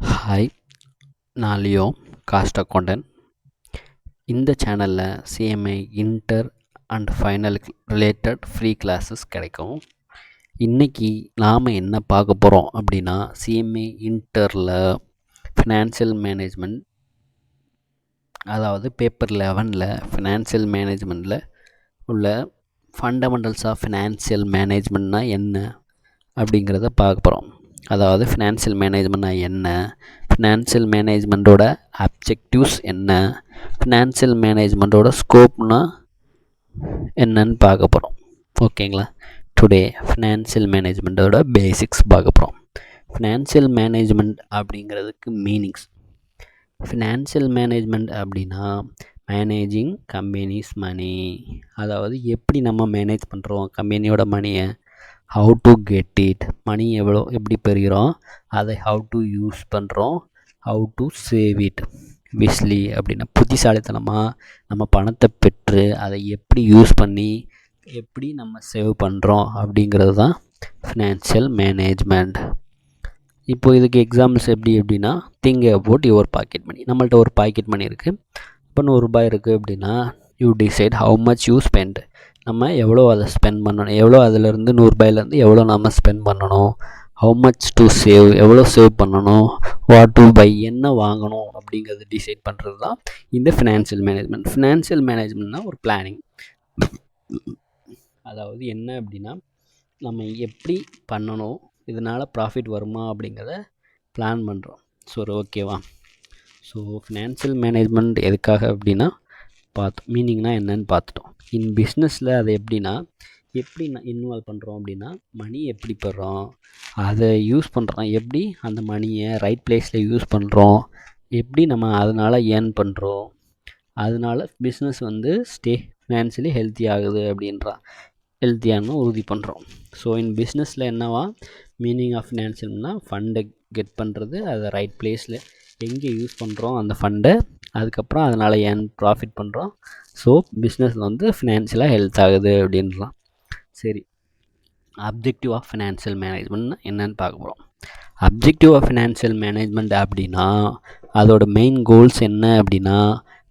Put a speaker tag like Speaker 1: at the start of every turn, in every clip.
Speaker 1: Hi நான் Leo cost அக்கௌண்டன் இந்த சேனலில் CMI inter and final related free classes கிடைக்கும். இன்றைக்கி நாம் என்ன பார்க்க போகிறோம் அப்படின்னா சிஎம்ஐ இன்டரில் ஃபினான்ஷியல் மேனேஜ்மெண்ட் அதாவது பேப்பர் லெவனில் ஃபினான்ஷியல் மேனேஜ்மெண்ட்டில் உள்ள ஃபண்டமெண்டல்ஸ் ஆஃப் ஃபினான்ஷியல் மேனேஜ்மெண்ட்னால் என்ன அப்படிங்கிறத பார்க்க போகிறோம் அதாவது ஃபினான்சியல் மேனேஜ்மெண்ட்னா என்ன? ஃபினான்சியல் மேனேஜ்மெண்ட்டோட அப்ஜெக்டிவ்ஸ் என்ன? ஃபினான்சியல் மேனேஜ்மெண்ட்டோட ஸ்கோப்னா என்னன்னு பார்க்க போகிறோம் ஓகேங்களா? டுடே ஃபினான்ஷியல் மேனேஜ்மெண்ட்டோட பேசிக்ஸ் பார்க்க போகிறோம் ஃபினான்சியல் மேனேஜ்மெண்ட் அப்படிங்கிறதுக்கு மீனிங்ஸ் ஃபினான்சியல் மேனேஜ்மெண்ட் அப்படின்னா மேனேஜிங் கம்பெனிஸ் மணி அதாவது எப்படி நம்ம மேனேஜ் பண்ணுறோம் கம்பெனியோட மணியை how to get it money எவ்வளோ எப்படி பெறுகிறோம்? அதை ஹவு டு யூஸ் பண்ணுறோம் how to save it wisely அப்படின்னா புத்திசாலித்தனமாக நம்ம பணத்தை பெற்று அதை எப்படி யூஸ் பண்ணி எப்படி நம்ம சேவ் பண்ணுறோம் அப்படிங்கிறது தான் ஃபினான்ஷியல் மேனேஜ்மெண்ட் இப்போ இதுக்கு எக்ஸாம்பிள்ஸ் எப்படி எப்படின்னா think about your pocket money நம்மள்ட்ட ஒரு பாக்கெட் மணி இருக்குது இப்போ நூறுரூபாய் இருக்குது அப்படின்னா you decide how much you spend நம்ம எவ்வளோ அதை ஸ்பெண்ட் பண்ணணும்? எவ்வளோ அதிலேருந்து நூறுரூபாயிலேருந்து எவ்வளோ நம்ம ஸ்பெண்ட் பண்ணணும்? ஹவு மச் டு சேவ் எவ்வளோ சேவ் பண்ணணும்? வாட் டு பை என்ன வாங்கணும்? அப்படிங்கிறத டிசைட் பண்ணுறது தான் இந்த ஃபினான்ஷியல் மேனேஜ்மெண்ட் ஃபினான்ஷியல் மேனேஜ்மெண்ட்னா ஒரு பிளானிங் அதாவது என்ன அப்படின்னா நம்ம எப்படி பண்ணணும்? இதனால் ப்ராஃபிட் வருமா? அப்படிங்கிறத பிளான் பண்ணுறோம் ஸோ ஓகேவா ஸோ ஃபினான்ஷியல் மேனேஜ்மெண்ட் எதுக்காக அப்படின்னா பார்த்தோம் மீனிங்னால் என்னன்னு பார்த்துட்டோம் இன் பிஸ்னஸில் அது எப்படின்னா எப்படி நான் இன்வால்வ் பண்ணுறோம் அப்படின்னா மணி எப்படி பெறோம் அதை யூஸ் பண்ணுறோம் எப்படி அந்த மணியை ரைட் பிளேஸில் யூஸ் பண்ணுறோம் எப்படி நம்ம அதனால் ஏர்ன் பண்ணுறோம் அதனால் பிஸ்னஸ் வந்து ஸ்டே ஃபினான்ஷியலி ஹெல்த்தி ஆகுது அப்படின்றா ஹெல்த்தியானு உறுதி பண்ணுறோம் ஸோ இன் பிஸ்னஸில் என்னவா மீனிங் ஆஃப் ஃபினான்ஷியல்னால் ஃபண்டை கெட் பண்ணுறது அதை ரைட் பிளேஸில் எங்கே யூஸ் பண்ணுறோம் அந்த ஃபண்டை அதுக்கப்புறம் அதனால் ஏன் ப்ராஃபிட் பண்ணுறோம் ஸோ பிஸ்னஸில் வந்து ஃபினான்ஷியலாக ஹெல்த் ஆகுது அப்படின்லாம் சரி. அப்ஜெக்டிவ் ஆஃப் ஃபினான்ஷியல் மேனேஜ்மெண்ட் என்னன்னு பார்க்க போகிறோம் அப்ஜெக்டிவ் ஆஃப் ஃபினான்ஷியல் மேனேஜ்மெண்ட் அப்படின்னா அதோட மெயின் கோல்ஸ் என்ன அப்படின்னா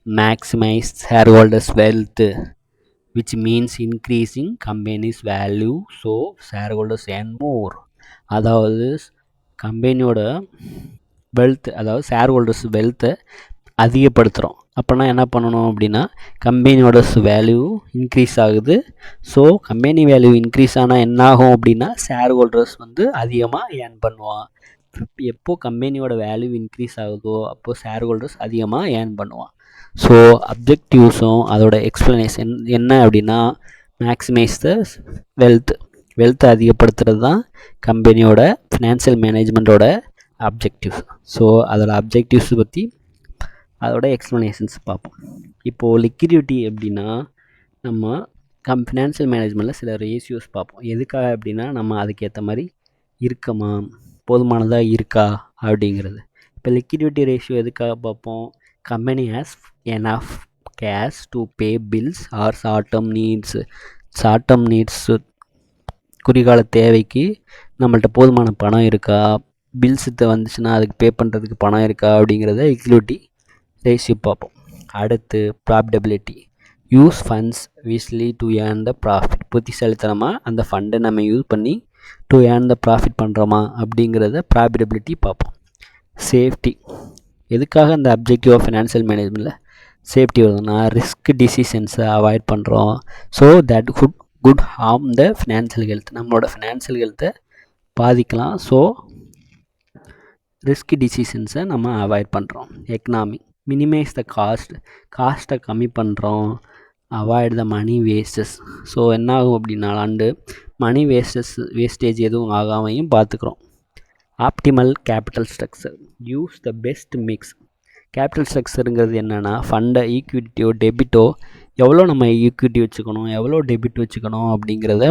Speaker 1: maximize shareholders wealth which means increasing companies value so shareholders earn more அதாவது கம்பெனியோட வெல்த் அதாவது ஷேர் ஹோல்டர்ஸ் வெல்த்தை அதிகப்படுத்துகிறோம் அப்போனா என்ன பண்ணணும் அப்படின்னா கம்பெனியோட வேல்யூ இன்க்ரீஸ் ஆகுது. ஸோ கம்பெனி வேல்யூ இன்க்ரீஸ் ஆனால் என்ன ஆகும் அப்படின்னா ஷேர் ஹோல்டர்ஸ் வந்து அதிகமாக ஏர்ன் பண்ணுவான் எப்போ கம்பெனியோட வேல்யூ இன்க்ரீஸ் ஆகுதோ அப்போது ஷேர் ஹோல்டர்ஸ் அதிகமாக ஏர்ன் பண்ணுவான் ஸோ அப்ஜெக்டிவ்ஸும் அதோட எக்ஸ்ப்ளனேஷன் என்ன அப்படின்னா மேக்ஸிமைஸ் த வெல்த் வெல்த்தை அதிகப்படுத்துறது தான் கம்பெனியோட ஃபினான்ஷியல் மேனேஜ்மெண்ட்டோட அப்ஜெக்டிவ்ஸ் ஸோ அதோட அப்ஜெக்டிவ்ஸ் பற்றி அதோட எக்ஸ்ப்ளனேஷன்ஸ் பார்ப்போம். இப்போது லிக்விடிட்டி எப்படின்னா நம்ம கம் ஃபினான்ஷியல் மேனேஜ்மெண்ட்டில் சில ரேஷியோஸ் பார்ப்போம். எதுக்காக அப்படின்னா நம்ம அதுக்கேற்ற மாதிரி இருக்கமா? போதுமானதாக இருக்கா? அப்படிங்கிறது. இப்போ லிக்விடிட்டி ரேஷியோ எதுக்காக பார்ப்போம்? Company has enough cash to pay bills or short term needs short term needs குறிகால தேவைக்கு நம்மள்ட்ட போதுமான பணம் இருக்கா? பில்ஸ் வந்துச்சுன்னா அதுக்கு பே பண்ணுறதுக்கு பணம் இருக்கா? அப்படிங்கிறத லிக்விடிட்டி ரேஷியோ பார்ப்போம் அடுத்து profitability use funds wisely to earn the profit புத்திசாலித்தனமாக அந்த ஃபண்டை நம்ம யூஸ் பண்ணி டு ஏர்ன் த ப்ராஃபிட் பண்ணுறோமா அப்படிங்கிறத ப்ராஃபிட்டபிலிட்டி பார்ப்போம். சேஃப்டி எதுக்காக அந்த அப்ஜெக்டிவ் ஆஃப் ஃபினான்ஷியல் மேனேஜ்மெண்ட்டில் சேஃப்டி வருதுன்னா ரிஸ்க் டிசிஷன்ஸை அவாய்ட் பண்ணுறோம் so that could could harm the financial health நம்மளோட ஃபினான்ஷியல் ஹெல்த்தை பாதிக்கலாம். ஸோ ரிஸ்க் டிசிஷன்ஸை நம்ம அவாய்ட் பண்ணுறோம் எக்கனாமி மினிமைஸ் த காஸ்ட் காஸ்ட்டை கம்மி பண்ணுறோம் avoid the money wastes so என்ன ஆகும் அப்படின்னாலாண்டு மணி வேஸ்டஸ் வேஸ்டேஜ் எதுவும் ஆகாமையும் பார்த்துக்குறோம். Optimal capital structure use the best mix capital ஸ்ட்ரக்சருங்கிறது என்னென்னா ஃபண்டை ஈக்விட்டியோ டெபிட்டோ எவ்வளோ நம்ம ஈக்விட்டி வச்சுக்கணும் எவ்வளோ டெபிட் வச்சுக்கணும் அப்படிங்கிறத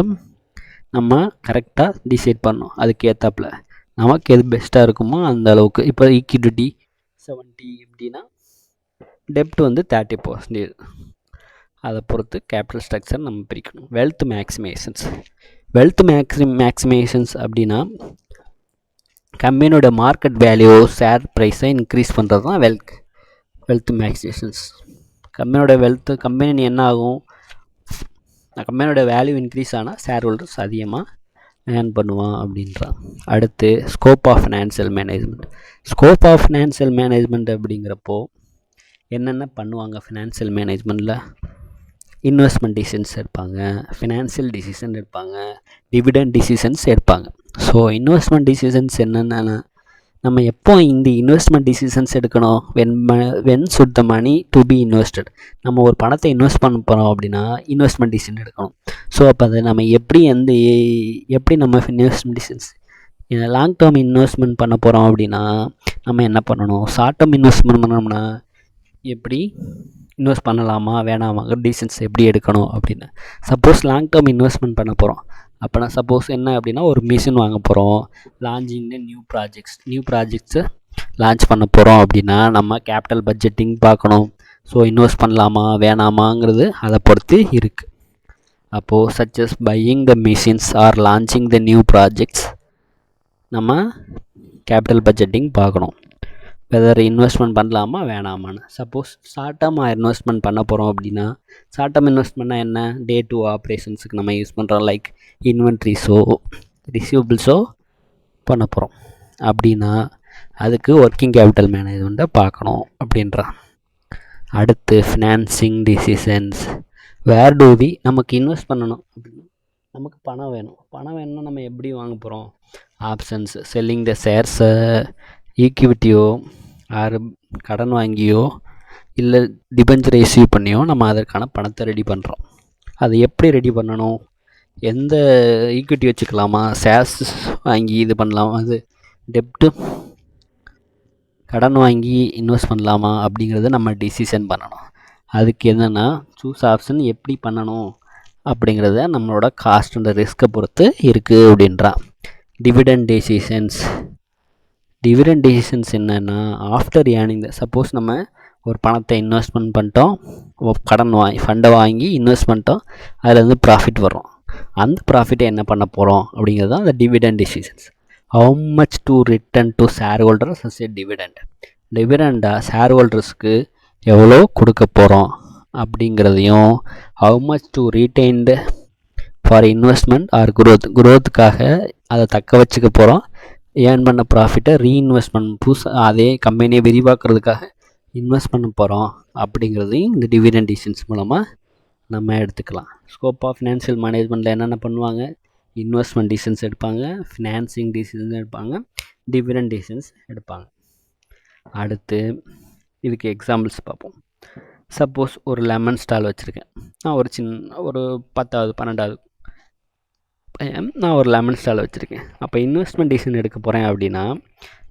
Speaker 1: நம்ம கரெக்டாக டிசைட் பண்ணணும். அதுக்கு ஏற்றாப்புல நமக்கு எது பெஸ்ட்டாக இருக்குமோ அந்த அளவுக்கு. இப்போ ஈக்விட்டி செவன்ட்டி எப்படின்னா டெப்ட் வந்து தேர்ட்டி பர்சன்டேஜ் அதை பொறுத்து கேபிட்டல் ஸ்ட்ரக்சர் நம்ம பிரிக்கணும். Wealth maximizations wealth maxi maximizations அப்படின்னா கம்பெனியோட மார்க்கெட் வேல்யூ ஷேர் ப்ரைஸை இன்க்ரீஸ் பண்ணுறது தான் வெல்த் வெல்த் மேக்ஸிமேஷன்ஸ் கம்பெனியோட வெல்த்து கம்பெனி என்ன ஆகும்? கம்பெனியோட வேல்யூ இன்க்ரீஸ் ஆனால் ஷேர் ஹோல்டர்ஸ் அதிகமாக ஏர்ன் பண்ணுவான் அப்படின்றான். அடுத்து scope of financial management scope of financial management அப்படிங்கிறப்போ என்னென்ன பண்ணுவாங்க ஃபினான்ஷியல் மேனேஜ்மெண்ட்டில் இன்வெஸ்ட்மெண்ட் டிசிஷன்ஸ் எடுப்பாங்க ஃபினான்ஷியல் டிசிஷன் எடுப்பாங்க டிவிடெண்ட் டிசிஷன்ஸ் எடுப்பாங்க. ஸோ இன்வெஸ்ட்மெண்ட் டிசிஷன்ஸ் என்னென்னா நம்ம எப்போ இந்த இன்வெஸ்ட்மெண்ட் டிசிஷன்ஸ் எடுக்கணும்? வென் ம when should the money to be invested நம்ம ஒரு பணத்தை இன்வெஸ்ட் பண்ண போகிறோம் அப்படின்னா இன்வெஸ்ட்மெண்ட் டிசிஷன் எடுக்கணும். ஸோ அப்போ அதை நம்ம எப்படி எந்த எப்படி நம்ம investment decisions long term investment பண்ண போகிறோம் அப்படின்னா நம்ம என்ன பண்ணணும்? ஷார்ட் டேர்ம் இன்வெஸ்ட்மெண்ட் பண்ணோம்னா எப்படி இன்வெஸ்ட் பண்ணலாமா வேணாமா டிசிஷன்ஸ் எப்படி எடுக்கணும் அப்படின்னு. சப்போஸ் லாங் டேர்ம் இன்வெஸ்ட்மெண்ட் பண்ண போகிறோம் அப்போனா சப்போஸ் என்ன அப்படின்னா ஒரு மிஷின் வாங்க போகிறோம் லான்ச்சிங்னு new projects new projects launch பண்ண போகிறோம் அப்படின்னா நம்ம கேபிட்டல் பட்ஜெட்டிங் பார்க்கணும். ஸோ இன்வெஸ்ட் பண்ணலாமா வேணாமாங்கிறது அதை பொறுத்து இருக்குது அப்போது such as buying the machines or launching the new projects நம்ம கேபிட்டல் பட்ஜெட்டிங் பார்க்கணும். வெதர் இன்வெஸ்ட்மெண்ட் பண்ணலாமா வேணாமான்னு. சப்போஸ் ஷார்ட் டேர்மாக இன்வெஸ்ட்மெண்ட் பண்ண போகிறோம் அப்படின்னா ஷார்ட் டேர்ம் இன்வெஸ்ட்மெண்ட்னா என்ன? டே டு ஆப்ரேஷன்ஸுக்கு நம்ம யூஸ் பண்ணுறோம் லைக் இன்வென்ட்ரிஸோ ரிசீவபிள்ஸோ பண்ண போகிறோம் அப்படின்னா அதுக்கு ஒர்க்கிங் கேபிட்டல் மேனேஜ்மெண்ட்டை பார்க்கணும் அப்படின்றான் அடுத்து financing decisions where do we நமக்கு இன்வெஸ்ட் பண்ணணும்? அப்படின்னு நமக்கு பணம் வேணும். பணம் வேணும்னா நம்ம எப்படி வாங்க போகிறோம் ஆப்ஷன்ஸ் செல்லிங் த ஷேர்ஸை ஈக்விட்டியோ ஆர் கடன் வாங்கியோ இல்லை டிபெஞ்சர் இஸ்யூ பண்ணியோ நம்ம அதற்கான பணத்தை ரெடி பண்ணுறோம் அதை எப்படி ரெடி பண்ணணும்? எந்த ஈக்விட்டி வச்சுக்கலாமா? ஷேர்ஸ் வாங்கி இது பண்ணலாமா? அது டெப்ட்டு கடன் வாங்கி இன்வெஸ்ட் பண்ணலாமா? அப்படிங்கிறத நம்ம டிசிஷன் பண்ணணும். அதுக்கு என்னென்னா சூஸ் ஆப்ஷன் எப்படி பண்ணணும்? அப்படிங்கிறத நம்மளோட காஸ்ட் அண்ட் ரிஸ்க்கை பொறுத்து இருக்குது அப்படின்றான். டிவிடெண்ட் டெசிஷன்ஸ் டிவிடெண்ட் டிசிஷன்ஸ் என்னென்னா ஆஃப்டர் ஏர்னிங் த சப்போஸ் நம்ம ஒரு பணத்தை இன்வெஸ்ட்மெண்ட் பண்ணிட்டோம். கடன் வாங்கி ஃபண்டை வாங்கி இன்வெஸ்ட் பண்ணிட்டோம். அதில் வந்து ப்ராஃபிட் வரும். அந்த ப்ராஃபிட்டை என்ன பண்ண போகிறோம் அப்படிங்கிறது தான் அந்த dividend decisions how much to return to shareholders as a dividend டிவிடெண்டாக ஷேர் ஹோல்டர்ஸ்க்கு எவ்வளோ கொடுக்க போகிறோம் அப்படிங்கிறதையும் how much to retained for investment or growth குரோத்துக்காக அதை தக்க வச்சுக்க போகிறோம் ஏர்ன் பண்ண ப்ராஃபிட்டை ரீஇன்வெஸ்ட்மெண்ட் புதுசாக அதே கம்பெனியை விரிவாக்குறதுக்காக இன்வெஸ்ட் பண்ண போகிறோம் அப்படிங்கிறதையும் இந்த டிவிடன் டிசிஷன்ஸ் மூலமாக நம்ம எடுத்துக்கலாம். ஸ்கோப் ஆஃப் ஃபினான்ஷியல் மேனேஜ்மெண்ட்டில் என்னென்ன பண்ணுவாங்க? இன்வெஸ்ட்மெண்ட் டிசிஷன்ஸ் எடுப்பாங்க ஃபினான்சிங் டிசிஷன்ஸ் எடுப்பாங்க டிவிடன் டிசிஷன்ஸ் எடுப்பாங்க. அடுத்து இதுக்கு எக்ஸாம்பிள்ஸ் பார்ப்போம். சப்போஸ் ஒரு லெமன் ஸ்டால் வச்சுருக்கேன். நான் ஒரு சின்ன ஒரு பத்தாவது பன்னெண்டாவது நான் ஒரு லெமன் ஸ்டால் வச்சுருக்கேன். அப்போ இன்வெஸ்ட்மெண்ட் டிசிஷன் எடுக்க போகிறேன் அப்படின்னா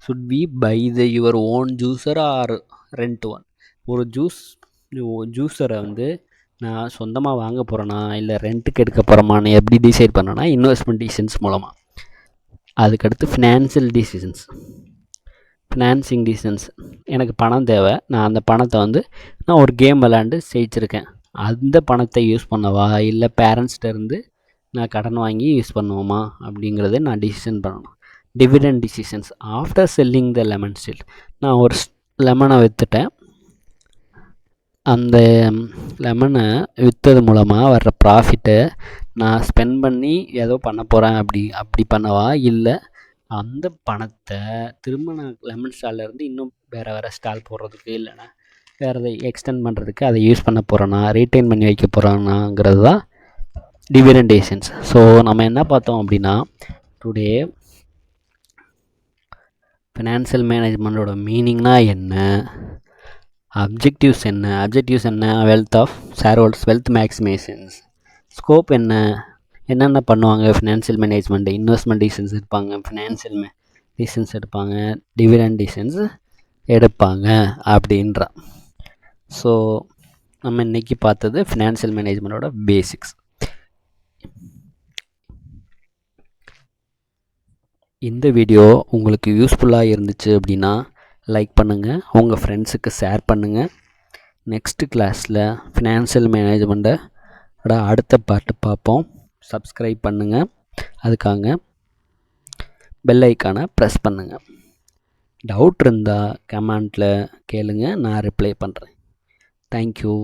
Speaker 1: should we buy the your own juicer or rent one ஒரு ஜூஸ் ஜூஸரை வந்து நான் சொந்தமாக வாங்க போகிறேன்னா இல்லை ரெண்ட்டுக்கு எடுக்க போகிறோமான்னு எப்படி டிசைட் பண்ணேன்னா இன்வெஸ்ட்மெண்ட் டிசிஷன்ஸ் மூலமாக அதுக்கடுத்து ஃபினான்சியல் டிசிஷன்ஸ் ஃபினான்சிங் டிசிஷன்ஸ் எனக்கு பணம் தேவை. நான் அந்த பணத்தை வந்து நான் ஒரு கேம் விளாண்டு ஜெயிச்சிருக்கேன். அந்த பணத்தை யூஸ் பண்ணவா? இல்லை பேரண்ட்ஸ்கிட்ட இருந்து நான் கடன் வாங்கி யூஸ் பண்ணுவோமா? அப்படிங்கிறத நான் டிசிஷன் பண்ணணும். Dividend decisions after selling the lemon still நான் ஒரு லெமனை விற்றுட்டேன் அந்த லெமனை விற்றது மூலமாக வர்ற ப்ராஃபிட்டை நான் ஸ்பெண்ட் பண்ணி ஏதோ பண்ண போகிறேன் அப்படி அப்படி பண்ணவா? இல்லை. அந்த பணத்தை திரும்ப நான் லெமன் ஸ்டால்லேருந்து இன்னும் வேறு வேறு ஸ்டால் போடுறதுக்கு இல்லைன்னா வேறு எதை எக்ஸ்டெண்ட் பண்ணுறதுக்கு அதை யூஸ் பண்ண போகிறேன்னா ரீட்டைன் பண்ணி வைக்க போகிறேன்னாங்கிறது தான் டிவிடெண்டேஷன்ஸ் ஸோ நம்ம என்ன பார்த்தோம் அப்படின்னா டுடே ஃபினான்சியல் மேனேஜ்மெண்ட்டோட மீனிங்னா என்ன? அப்ஜெக்டிவ்ஸ் என்ன? அப்ஜெக்டிவ்ஸ் என்ன? Wealth of shareholders wealth maximisations scope என்ன? என்னென்ன பண்ணுவாங்க? ஃபினான்ஷியல் மேனேஜ்மெண்ட் இன்வெஸ்ட்மெண்ட் டிசிஷன்ஸ் எடுப்பாங்க. ஃபினான்ஷியல் மே டிசிஷன்ஸ் எடுப்பாங்க. டிவிடெண்ட் டிசிஷன்ஸ் எடுப்பாங்க அப்படின்ற. ஸோ நம்ம இன்றைக்கி பார்த்தது ஃபினான்ஷியல் மேனேஜ்மெண்ட்டோட பேசிக்ஸ் இந்த வீடியோ உங்களுக்கு யூஸ்ஃபுல்லாக இருந்துச்சு அப்படின்னா லைக் பண்ணுங்கள் உங்கள் ஃப்ரெண்ட்ஸுக்கு ஷேர் பண்ணுங்கள் நெக்ஸ்ட் கிளாஸில் ஃபினான்ஷியல் மேனேஜ்மெண்ட்டோட அடுத்த பாட்டு பார்ப்போம். சப்ஸ்கிரைப் பண்ணுங்கள் அதுக்காக பெல் ஐக்கானை ப்ரெஸ் பண்ணுங்கள் டவுட் இருந்தால் கமெண்ட்டில் கேளுங்கள் நான் ரிப்ளை பண்ணுறேன் தேங்க்யூ